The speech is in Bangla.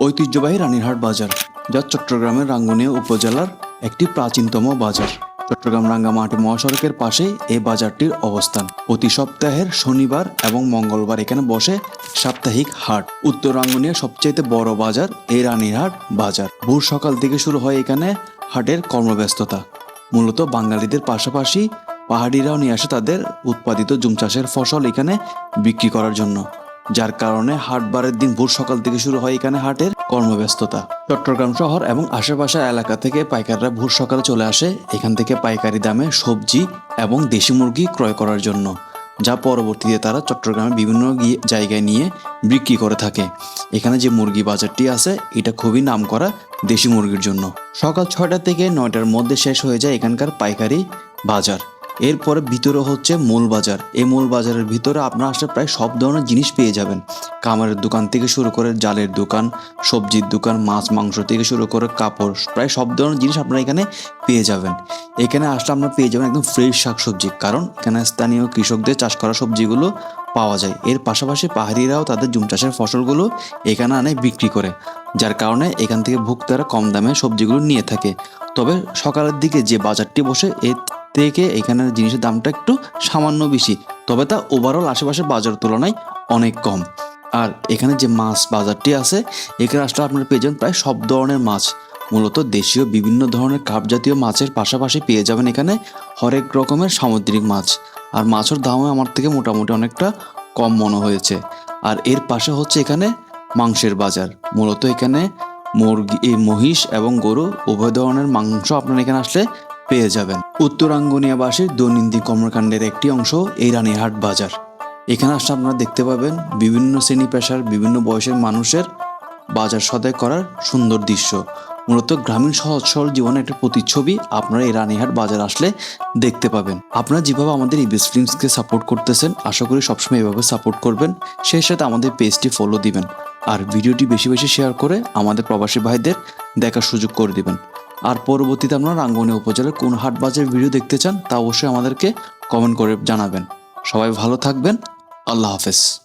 ঐতিহ্যবাহী রানীরহাট বাজার, যা চট্টগ্রামের রাঙ্গুনিয়া উপজেলার একটি প্রাচীনতম বাজার। চট্টগ্রাম রাঙ্গামাটি মহাসড়কের পাশে এই বাজারটির অবস্থান। প্রতি সপ্তাহের শনিবার এবং মঙ্গলবার এখানে বসে সাপ্তাহিক হাট। উত্তর রাঙ্গুনিয়ার সবচেয়ে বড় বাজার এই রানীরহাট বাজার। ভোর সকাল থেকে শুরু হয় এখানে হাটের কর্মব্যস্ততা। মূলত বাঙালিদের পাশাপাশি পাহাড়িরাও নিয়ে আসে তাদের উৎপাদিত জুম চাষের ফসল এখানে বিক্রি করার জন্য। যার কারণে হাটবারের দিন ভোর সকাল থেকে শুরু হয় এখানে হাটের কর্মব্যস্ততা। চট্টগ্রাম শহর এবং আশেপাশের এলাকা থেকে পাইকাররা ভোর সকালে চলে আসে এখান থেকে পাইকারি দামে সবজি এবং দেশি মুরগি ক্রয় করার জন্য, যা পরবর্তীতে তারা চট্টগ্রামের বিভিন্ন গিয়ে- জায়গায় নিয়ে বিক্রি করে থাকে। এখানে যে মুরগি বাজারটি আছে, এটা খুবই নামকরা দেশি মুরগির জন্য। সকাল ছয়টা থেকে নয়টার মধ্যে শেষ হয়ে যায় এখানকার পাইকারি বাজার। এরপরে ভিতরে হচ্ছে মূল বাজার এই মূল বাজারের ভিতরে আপনারা আসলে প্রায় সব ধরনের জিনিস পেয়ে যাবেন। কামারের দোকান থেকে শুরু করে জালের দোকান, সবজির দোকান, মাছ, মাংস থেকে শুরু করে কাপড়, প্রায় সব ধরনের জিনিস আপনারা এখানে পেয়ে যাবেন। এখানে আসলে আপনারা পেয়ে যাবেন একদম ফ্রেশ শাকসবজি। কারণ এখানে স্থানীয় কৃষকদের চাষ করা সবজিগুলো পাওয়া যায়। এর পাশাপাশি পাহাড়িরাও তাদের জুম চাষের ফসলগুলো এখানে আনে, বিক্রি করে। যার কারণে এখান থেকে ভোক্তারা কম দামে সবজিগুলো নিয়ে থাকে। তবে সকালের দিকে যে বাজারটি বসে, এর থেকে এখানের জিনিসের দামটা একটু সামান্য বেশি, তবে তা ওভারঅল আশেপাশের বাজার তুলনায় অনেক কম। আর এখানে যে মাছ বাজারটি আছে, এখানে আসলে আপনারা পেয়ে যাবেন প্রায় সব ধরনের মাছ। মূলত দেশীয় বিভিন্ন ধরনের কাপ জাতীয় মাছের পাশাপাশি পেয়ে যাবেন এখানে হরেক রকমের সামুদ্রিক মাছ। আর মাছের দামও আমার থেকে মোটামুটি অনেকটা কম মনে হয়েছে। আর এর পাশে হচ্ছে এখানে মাংসের বাজার। মূলত এখানে মুরগি, এই মহিষ এবং গরু উভয় ধরনের মাংস আপনারা এখানে আসলে পেয়ে যাবেন। উত্তরাঙ্গনিয়াবাসীর দৈনন্দিন কর্মকাণ্ডের একটি অংশ এই রানীহাট বাজার। এখানে আসলে আপনারা দেখতে পাবেন বিভিন্ন শ্রেণি পেশার, বিভিন্ন বয়সের মানুষের বাজার সদায় করার সুন্দর দৃশ্য। মূলত গ্রামীণ সহজ সরল জীবনের একটা প্রতিচ্ছবি আপনারা এই রানীহাট বাজার আসলে দেখতে পাবেন। আপনারা যেভাবে আমাদের এই বেস্ট ফিল্মসকে সাপোর্ট করতেছেন, আশা করি সবসময় এভাবে সাপোর্ট করবেন। সেই সাথে আমাদের পেজটি ফলো দিবেন। আর ভিডিওটি বেশি বেশি শেয়ার করে আমাদের প্রবাসী ভাইদের দেখার সুযোগ করে দিবেন। আর পরবর্তীতে আপনারা রাঙ্গনি উপজেলার কোন হাট বাজারের ভিডিও দেখতে চান তা অবশ্যই আমাদেরকে কমেন্ট করে জানাবেন। সবাই ভালো থাকবেন। আল্লাহ হাফেজ।